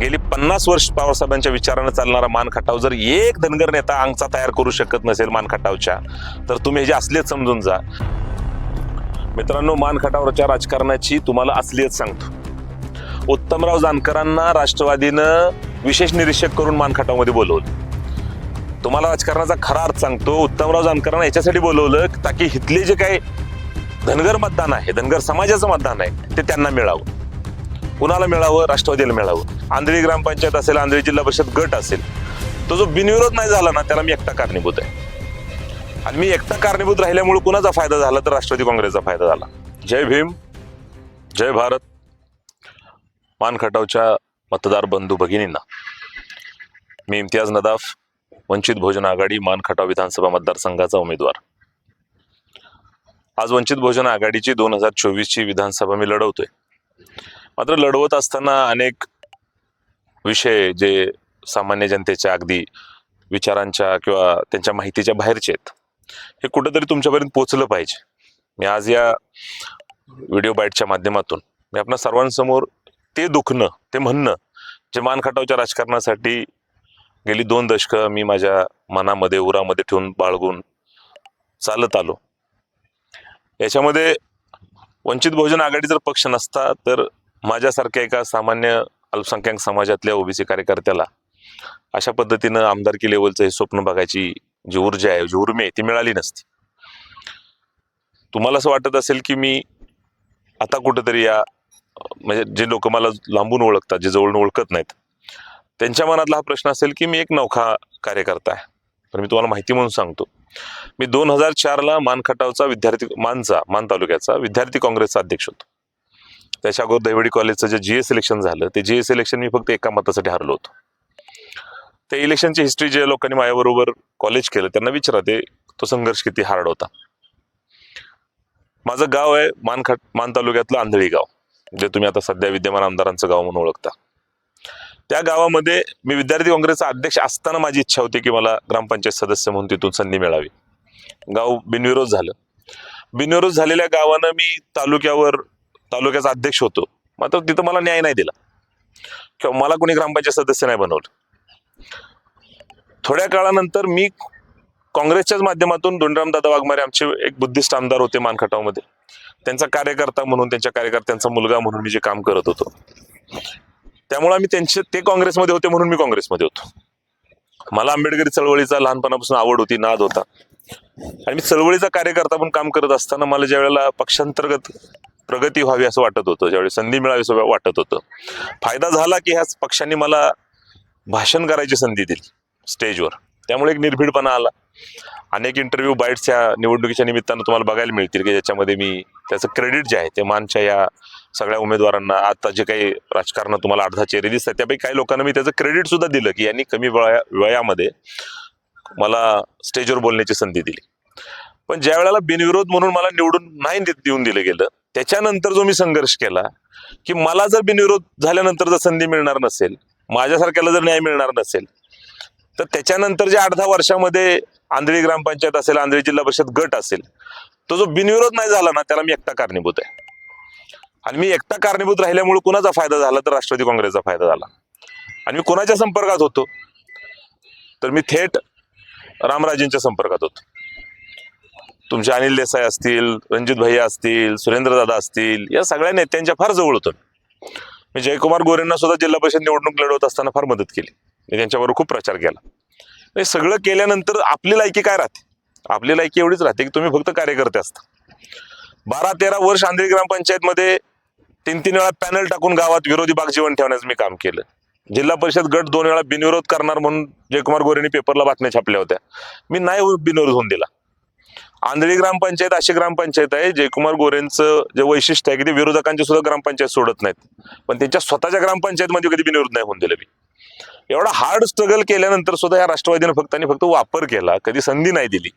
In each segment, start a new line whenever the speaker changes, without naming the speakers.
गेली पन्नास वर्ष पवारसाहेबांच्या विचारानं चालणारा मानखटाव जर एक धनगर नेता अंगचा तयार करू शकत नसेल मान खटावच्या तर तुम्ही हे जे असलेच समजून जा. मित्रांनो मानखटावरच्या राजकारणाची तुम्हाला असलीच सांगतो. उत्तमराव जानकरांना राष्ट्रवादीनं विशेष निरीक्षक करून मानखटावमध्ये बोलवलं. तुम्हाला राजकारणाचा खरा अर्थ सांगतो उत्तमराव जानकरांना याच्यासाठी बोलवलं ताकी हिथले जे काही धनगर मतदान आहे धनगर समाजाचं मतदान आहे ते त्यांना मिळावं. कुणाला मिळावं? राष्ट्रवादीला मिळावं. आंधळी ग्रामपंचायत असेल आंधळी जिल्हा परिषद गट असेल तो जो बिनविरोध नाही झाला ना त्याला मी एकटा कारणीभूत आहे. आणि मी एकटा कारणीभूत राहिल्यामुळे कुणाचा फायदा झाला तर राष्ट्रवादी काँग्रेसचा फायदा झाला. जय भीम जय भारत. मान खटावच्या मतदार बंधू भगिनींना. मी इम्तियाज नदाफ वंचित भोजन आघाडी मानखटाव विधानसभा मतदारसंघाचा उमेदवार. आज वंचित भोजन आघाडीची दोन हजार चोवीसची विधानसभा मी लढवतोय. मात्र लढवत असताना अनेक विषय जे सामान्य जनतेच्या अगदी विचारांच्या किंवा त्यांच्या माहितीच्या बाहेरचे आहेत हे कुठंतरी तुमच्यापर्यंत पोचलं पाहिजे. मी आज या व्हिडिओ बाईटच्या माध्यमातून मी आपल्या सर्वांसमोर ते दुखणं ते म्हणणं जे मानखटावच्या राजकारणासाठी गेली दोन दशकं मी माझ्या मनामध्ये उरामध्ये ठेवून बाळगून चालत आलो. याच्यामध्ये वंचित बहुजन आघाडी जर पक्ष नसता तर माझ्यासारख्या एका सामान्य अल्पसंख्याक समाजातल्या ओबीसी कार्यकर्त्याला अशा पद्धतीनं आमदारकी लेवलचं हे स्वप्न बघायची जी ऊर्जा आहे जी उर्मी आहे ती मिळाली नसती. तुम्हाला असं वाटत असेल की मी आता कुठंतरी या म्हणजे जे लोक मला लांबून ओळखतात जे जवळून ओळखत नाहीत त्यांच्या मनातला हा प्रश्न असेल की मी एक नौखा कार्यकर्ता आहे. तर मी तुम्हाला माहिती म्हणून सांगतो. मी दोन हजार चारला मानखटावचा विद्यार्थी मानचा मान तालुक्याचा विद्यार्थी काँग्रेसचा अध्यक्ष होतो. त्याच्या अगोदर दैवडी कॉलेजचं जे जी एस इलेक्शन झालं ते जी एस इलेक्शन मी फक्त एका मतासाठी हरलो होतो. त्या इलेक्शनची हिस्ट्री जे लोकांनी माझ्याबरोबर कॉलेज केलं त्यांना विचारा ते तो संघर्ष किती हार्ड होता. माझं गाव आहे मानखट मान तालुक्यातलं आंधळी गाव जे तुम्ही आता सध्या विद्यमान आमदारांचं गाव म्हणून ओळखता. त्या गावामध्ये मी विद्यार्थी काँग्रेसचा अध्यक्ष असताना माझी इच्छा होती की मला ग्रामपंचायत सदस्य म्हणून तिथून संधी मिळावी. गाव बिनविरोध झालं. बिनविरोध झालेल्या गावानं मी तालुक्यावर तालुक्याचा अध्यक्ष होतो. मात्र तिथं मला न्याय नाही दिला. किंवा मला कोणी ग्रामपंचायत सदस्य नाही बनवलं. थोड्या काळानंतर मी काँग्रेसच्याच माध्यमातून दोंडराम दादा वाघमारे आमचे एक बुद्धिस्ट आमदार होते मानखटावमध्ये. त्यांचा कार्यकर्ता म्हणून त्यांच्या कार्यकर्त्यांचा मुलगा म्हणून मी जे काम करत होतो. त्यामुळे आम्ही त्यांचे ते काँग्रेसमध्ये होते म्हणून मी काँग्रेसमध्ये होतो. मला आंबेडकरी चळवळीचा लहानपणापासून आवड होती नाद होता. आणि मी चळवळीचा कार्यकर्ता पण काम करत असताना मला ज्या वेळेला पक्षांतर्गत प्रगती व्हावी असं वाटत होतं. ज्यावेळी संधी मिळावी असं वाटत होतं. फायदा झाला की ह्याच पक्षांनी मला भाषण करायची संधी दिली स्टेजवर. त्यामुळे एक निर्भीडपणा आला. अनेक इंटरव्ह्यू बाईट्सच्या निवडणुकीच्या निमित्तानं तुम्हाला बघायला मिळतील की ज्याच्यामध्ये मी त्याचं क्रेडिट जे आहे ते मानच्या या सगळ्या उमेदवारांना आता जे काही राजकारणात तुम्हाला अर्धा चेहरे दिसतात त्यापैकी काही लोकांना मी त्याचं क्रेडिट सुद्धा दिलं की यांनी कमी वया वयामध्ये मला स्टेजवर बोलण्याची संधी दिली. पण ज्या वेळेला बिनविरोध म्हणून मला निवडून नाही देऊन दिलं गेलं त्याच्यानंतर जो मी संघर्ष केला की मला जर बिनविरोध झाल्यानंतर जर संधी मिळणार नसेल माझ्यासारख्याला जर न्याय मिळणार नसेल तर त्याच्यानंतर जे आठ दहा वर्षामध्ये आंधळी ग्रामपंचायत असेल आंधळी जिल्हा परिषद गट असेल तो जो बिनविरोध नाही झाला ना त्याला मी एकटा कारणीभूत आहे. आणि मी एकटा कारणीभूत राहिल्यामुळे कुणाचा फायदा झाला तर राष्ट्रवादी काँग्रेसचा फायदा झाला. आणि मी कोणाच्या संपर्कात होतो? तर मी थेट रामराजेंच्या संपर्कात होतो. तुमचे अनिल देसाई असतील रणजित भैया असतील सुरेंद्र दादा असतील या सगळ्या नेत्यांच्या फार जवळ होतो मी. जयकुमार गोरेंना सुद्धा जिल्हा परिषद निवडणूक लढवत असताना फार मदत केली. मी त्यांच्याबरोबर खूप प्रचार केला. हे सगळं केल्यानंतर आपली लायकी काय राहते? आपली लायकी एवढीच राहते की तुम्ही फक्त कार्यकर्ते असता. बारा तेरा वर्ष आंध्री ग्रामपंचायतमध्ये तीन तीन वेळा पॅनल टाकून गावात विरोधी बाग जीवन ठेवण्याचं मी काम केलं. जिल्हा परिषद गट दोन वेळा बिनविरोध करणार म्हणून जयकुमार गोरेंनी पेपरला बातम्या छापल्या होत्या. मी नाही बिनविरोध होऊन दिला. आंधळी ग्रामपंचायत अशी ग्रामपंचायत आहे जयकुमार गोरेंचं जे वैशिष्ट्य आहे की ते विरोधकांची सुद्धा ग्रामपंचायत सोडत नाहीत. पण त्यांच्या स्वतःच्या ग्रामपंचायतमध्ये कधी बिनविरोध नाही होऊन दिलं मी. एवढा हार्ड स्ट्रगल केल्यानंतर सुद्धा या राष्ट्रवादीने फक्त आणि फक्त वापर केला कधी संधी नाही दिली.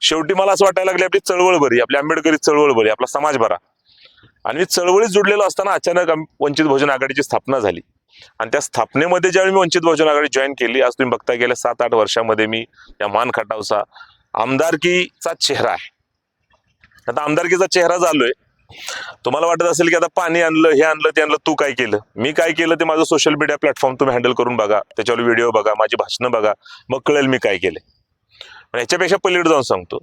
शेवटी मला असं वाटायला लागले आपली चळवळ बरी आपली आंबेडकरी चळवळ बरी आपला समाज भरा आणि मी चळवळीत जुडलेलो असताना अचानक वंचित बहुजन आघाडीची स्थापना झाली. आणि त्या स्थापनेमध्ये ज्यावेळी मी वंचित बहुजन आघाडी जॉईन केली आज तुम्ही बघता गेल्या सात आठ वर्षामध्ये मी या मान खटावचा आमदारकीचा चेहरा आहे. आता आमदारकीचा चेहरा झालोय. तुम्हाला वाटत असेल की आता पाणी आणलं हे आणलं ते आणलं तू काय केलं? मी काय केलं ते माझं सोशल मीडिया प्लॅटफॉर्म तुम्ही हँडल करून बघा. त्याच्यावर व्हिडिओ बघा माझी भाषणं बघा. मग कळेल मी काय केले पण याच्यापेक्षा पलीकडे जाऊन सांगतो.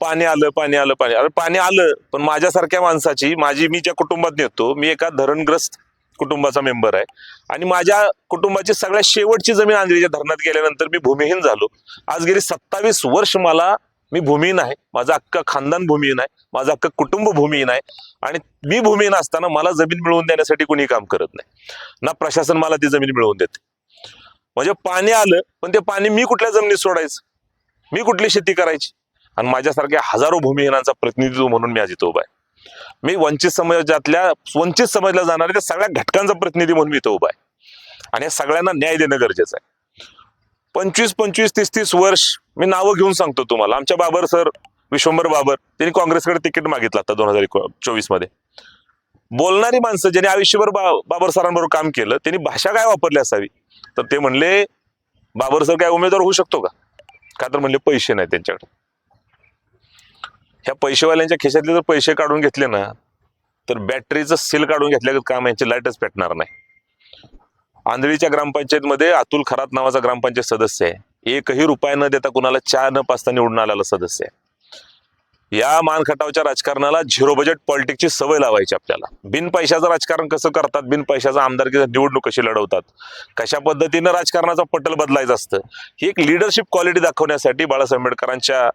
पाणी आलं पाणी आलं पाणी अरे पाणी आलं पण माझ्यासारख्या माणसाची माझी मी ज्या कुटुंबात नेतो मी एका धरणग्रस्त कुटुंबाचा मेंबर आहे. आणि माझ्या कुटुंबाची सगळ्यात शेवटची जमीन आंधळीच्या धरणात गेल्यानंतर मी भूमिहीन झालो. आज गेली सत्तावीस वर्ष मला मी भूमिहीन आहे. माझा अख्खं खानदान भूमिहीन आहे. माझं अख्खं कुटुंब भूमिहीन आहे. आणि मी भूमिहीन असताना मला जमीन मिळवून देण्यासाठी कोणी काम करत नाही. ना प्रशासन मला ती जमीन मिळवून देते. म्हणजे पाणी आलं पण ते पाणी मी कुठल्या जमिनीत सोडायचं? मी कुठली शेती करायची? आणि माझ्यासारख्या हजारो भूमिहीनांचा प्रतिनिधित्व म्हणून मी आज इथं उभा आहे. मी वंचित समाजातल्या वंचित समजल्या जाणाऱ्या त्या सगळ्या घटकांचा प्रतिनिधी म्हणून मी इथं उभा आहे. आणि या सगळ्यांना न्याय देणं गरजेचं आहे. पंचवीस पंचवीस तीस तीस वर्ष मी नावं घेऊन सांगतो तुम्हाला. आमच्या बाबर सर विश्वंभर बाबर त्यांनी काँग्रेसकडे तिकीट मागितलं आता दोन हजार चोवीसमध्ये बोलणारी माणसं ज्यांनी आयुष्यभर बा बाबर सरांबरोबर काम केलं त्यांनी भाषा काय वापरली असावी? तर ते म्हणले बाबर सर काय उमेदवार होऊ शकतो का? का तर म्हणले पैसे नाही त्यांच्याकडे. ह्या पैसेवाल्यांच्या खिशातले जर पैसे काढून घेतले ना तर बॅटरीचं सील काढून घेतल्यागत काम यांची लाईटच पेटणार नाही. आंधळीच्या ग्रामपंचायतमध्ये अतुल खरात नावाचा ग्रामपंचायत सदस्य आहे. एकही रुपया न देता कुणाला चहा न पाचता निवडून आलेला सदस्य आहे. या मानखटावच्या राजकारणाला झिरो बजेट पॉलिटिक्सची सवय लावायची आपल्याला. बिन पैशाचं राजकारण कसं करतात बिन पैशाचं आमदारकीचा निवडणूक कशी लढवतात कशा पद्धतीनं राजकारणाचा पटल बदलायचं असतं ही एक लिडरशिप क्वालिटी दाखवण्यासाठी बाळासाहेब आंबेडकरांच्या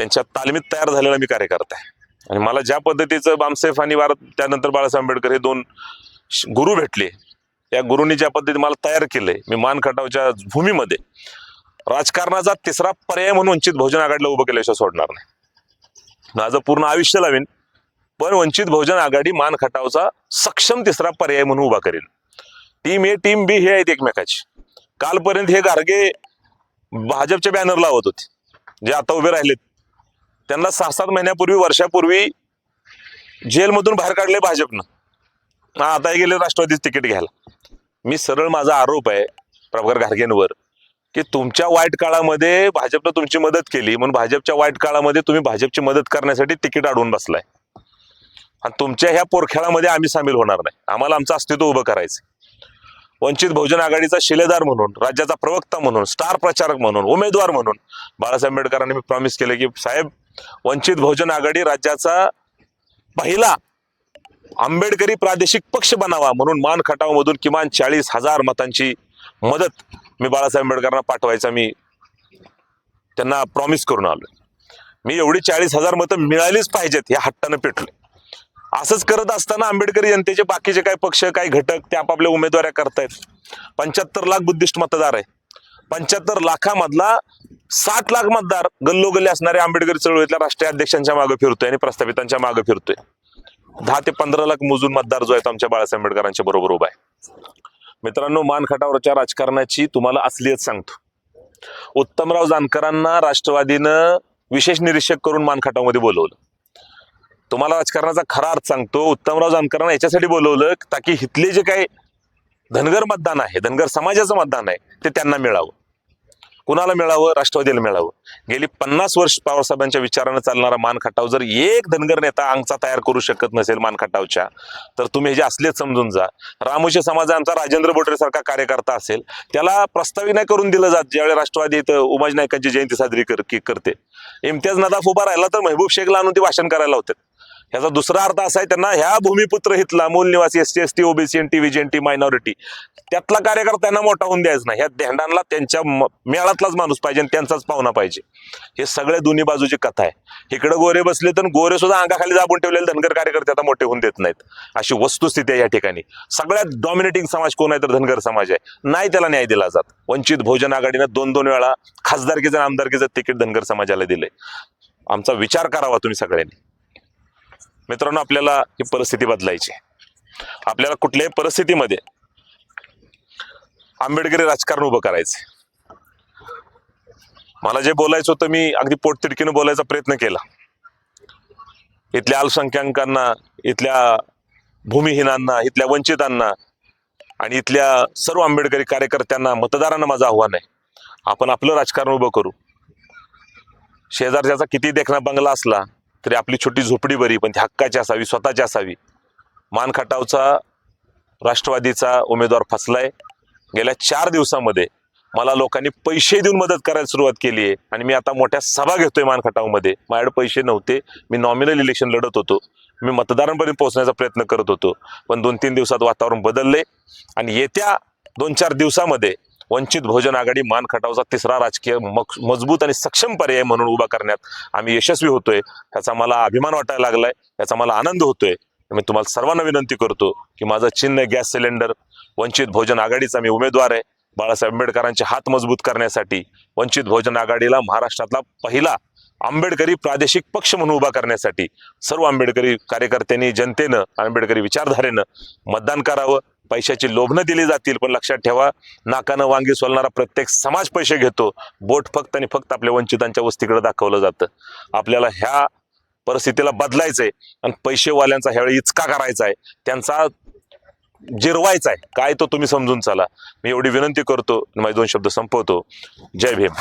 त्यांच्या तालमीत तयार झालेला मी कार्यकर्ता आहे. आणि मला ज्या पद्धतीचं बामसेफ आणि वार त्यानंतर बाळासाहेब आंबेडकर हे दोन गुरु भेटले या गुरुंनी ज्या पद्धतीने मला तयार केलंय मी मान खटावच्या भूमीमध्ये राजकारणाचा तिसरा पर्याय म्हणून वंचित बहुजन आघाडीला उभं केल्याशिवाय सोडणार नाही. माझं पूर्ण आयुष्य लावेन पण वंचित बहुजन आघाडी मान खटावचा सक्षम तिसरा पर्याय म्हणून उभा करेल. टीम ए टीम बी हे आहेत एकमेकाची. कालपर्यंत हे गार्गे भाजपच्या बॅनर लावत होते जे आता उभे राहिलेत. त्यांना सहा सात महिन्यापूर्वी वर्षापूर्वी जेलमधून बाहेर काढले भाजपनं. हा, आता हे गेले राष्ट्रवादीच तिकीट घ्यायला. मी सरळ माझा आरोप आहे प्रभाकर घारगेंवर की तुमच्या वाईट काळामध्ये भाजपनं तुमची मदत केली म्हणून भाजपच्या वाईट काळामध्ये तुम्ही भाजपची मदत करण्यासाठी तिकीट अडवून बसलाय. आणि तुमच्या ह्या पोरखेळामध्ये आम्ही सामील होणार नाही. आम्हाला आमचं अस्तित्व उभं करायचं वंचित बहुजन आघाडीचा शिलेदार म्हणून राज्याचा प्रवक्ता म्हणून स्टार प्रचारक म्हणून उमेदवार म्हणून बाळासाहेब आंबेडकरांनी मी प्रॉमिस केलं की साहेब वंचित बहुजन आघाडी राज्याचा पहिला आंबेडकरी प्रादेशिक पक्ष बनावा म्हणून मान खटावमधून किमान चाळीस हजार मतांची मदत मी बाळासाहेब आंबेडकरांना पाठवायचा मी त्यांना प्रॉमिस करून आलोय. मी एवढी चाळीस हजार मतं मिळालीच पाहिजेत या हट्टानं पेटलोय. असंच करत असताना आंबेडकरी जनतेचे बाकीचे काही पक्ष काही घटक ते आपापल्या उमेदवाऱ्या करतायत. पंच्याहत्तर लाख बुद्धिस्ट मतदार आहे. पंच्याहत्तर लाखामधला सात लाख मतदार गल्लोगल्ली असणाऱ्या आंबेडकर चळवळीतल्या राष्ट्रीय अध्यक्षांच्या मागे फिरतोय आणि प्रस्थापितांच्या मागे फिरतोय. दहा ते पंधरा लाख मोजून मतदार जो आहे तो आमच्या बाळासाहेब आंबेडकरांच्या बरोबर उभा आहे. मित्रांनो मानखटावरच्या राजकारणाची तुम्हाला असलीच सांगतो. उत्तमराव जानकरांना राष्ट्रवादीनं विशेष निरीक्षक करून मानखटावमध्ये बोलवलं. तुम्हाला राजकारणाचा खरा अर्थ सांगतो उत्तमराव जानकरांना याच्यासाठी बोलवलं ताकी हिथले जे काही धनगर मतदान आहे धनगर समाजाचं मतदान आहे ते त्यांना मिळावं. कुणाला मिळावं? राष्ट्रवादीला मिळावं. गेली पन्नास वर्ष पवारसाहेबांच्या विचारानं चालणारा मान खटाव जर एक धनगर नेता अंगचा तयार करू शकत नसेल मान खटावच्या तर तुम्ही हे जे असलेच समजून जा. रामोशी समाजांचा राजेंद्र बोटरे सारखा कार्यकर्ता असेल त्याला प्रस्तावी नाही करून दिलं जात. ज्यावेळी राष्ट्रवादी इथं उमाज नायकांची जयंती साजरी कर करते. इम्तियाज नदाफ उभा राहिला तर महबूब शेखला आणून ते भाषण करायला होते ह्याचा दुसरा अर्थ असा आहे त्यांना ह्या भूमिपुत्र हितला मूल निवासी S T S T OBC N T VJ minority त्यातला कार्यकर्ता त्यांना मोठा होऊन द्यायचा नाही. ह्या धेंडांना त्यांच्या मेळातलाच माणूस पाहिजे आणि त्यांचाच पाहुणा पाहिजे. हे सगळे दोन्ही बाजूची कथा आहे. इकडे गोरे बसले तर गोरे सुद्धा अंगाखाली दाबून ठेवलेले धनगर कार्यकर्ते आता मोठे होऊन देत नाहीत. अशी वस्तुस्थिती आहे या ठिकाणी. सगळ्यात डॉमिनेटिंग समाज कोण आहे तर धनगर समाज आहे. नाही त्याला न्याय दिला जात. वंचित बहुजन आघाडीनं दोन दोन वेळा खासदारकीचं आणि आमदारकीचं तिकीट धनगर समाजाला दिलंय. आमचा विचार करावा तुम्ही सगळ्यांनी. मित्रांनो आपल्याला ही परिस्थिती बदलायची आपल्याला कुठल्याही परिस्थितीमध्ये आंबेडकरी राजकारण उभं करायचं मला जे बोलायचं होतं मी अगदी पोटतिडकीनं बोलायचा प्रयत्न केला. इथल्या अल्पसंख्याकांना इथल्या भूमिहीनांना इथल्या वंचितांना आणि इथल्या सर्व आंबेडकरी कार्यकर्त्यांना मतदारांना माझं आव्हान आहे. आपण आपलं राजकारण उभं करू. शेजारच्याचा किती देखणा बंगला असला तरी आपली छोटी झोपडी बरी पण ती हक्काची असावी स्वतःची असावी. मानखटावचा राष्ट्रवादीचा उमेदवार फसलाय. गेल्या चार दिवसामध्ये मला लोकांनी पैसे देऊन मदत करायला सुरुवात केली आहे. आणि मी आता मोठ्या सभा घेतोय मानखटावमध्ये. माझ्याकडे पैसे नव्हते. मी नॉमिनल इलेक्शन लढत होतो. मी मतदारांपर्यंत पोहोचण्याचा प्रयत्न करत होतो. पण दोन तीन दिवसात वातावरण बदलले आणि येत्या दोन चार दिवसामध्ये वंचित बहुजन आघाडी मान खटावचा तिसरा राजकीय मजबूत आणि सक्षम पर्याय म्हणून उभा करण्यात आम्ही यशस्वी होतोय. याचा मला अभिमान वाटायला लागलाय. याचा मला आनंद होतोय. मी तुम्हाला सर्वांना विनंती करतो की माझं चिन्ह गॅस सिलेंडर वंचित बहुजन आघाडीचा मी उमेदवार आहे. बाळासाहेब आंबेडकरांचे हात मजबूत करण्यासाठी वंचित बहुजन आघाडीला महाराष्ट्रातला पहिला आंबेडकरी प्रादेशिक पक्ष म्हणून उभा करण्यासाठी सर्व आंबेडकरी कार्यकर्त्यांनी जनतेनं आंबेडकरी विचारधारेनं मतदान करावं. पैशाची लोभनं दिली जातील पण लक्षात ठेवा नाकानं वांगी सोलणारा प्रत्येक समाज पैसे घेतो. बोट फक्त आणि फक्त आपल्या वंचितांच्या वस्तीकडे दाखवलं जातं. आपल्याला ह्या परिस्थितीला बदलायचंय आणि पैसेवाल्यांचा ह्यावेळी इचका करायचा आहे त्यांचा जिरवायचा आहे काय तो तुम्ही समजून चला. मी एवढी विनंती करतो आणि माझे दोन शब्द संपवतो. जय भीम.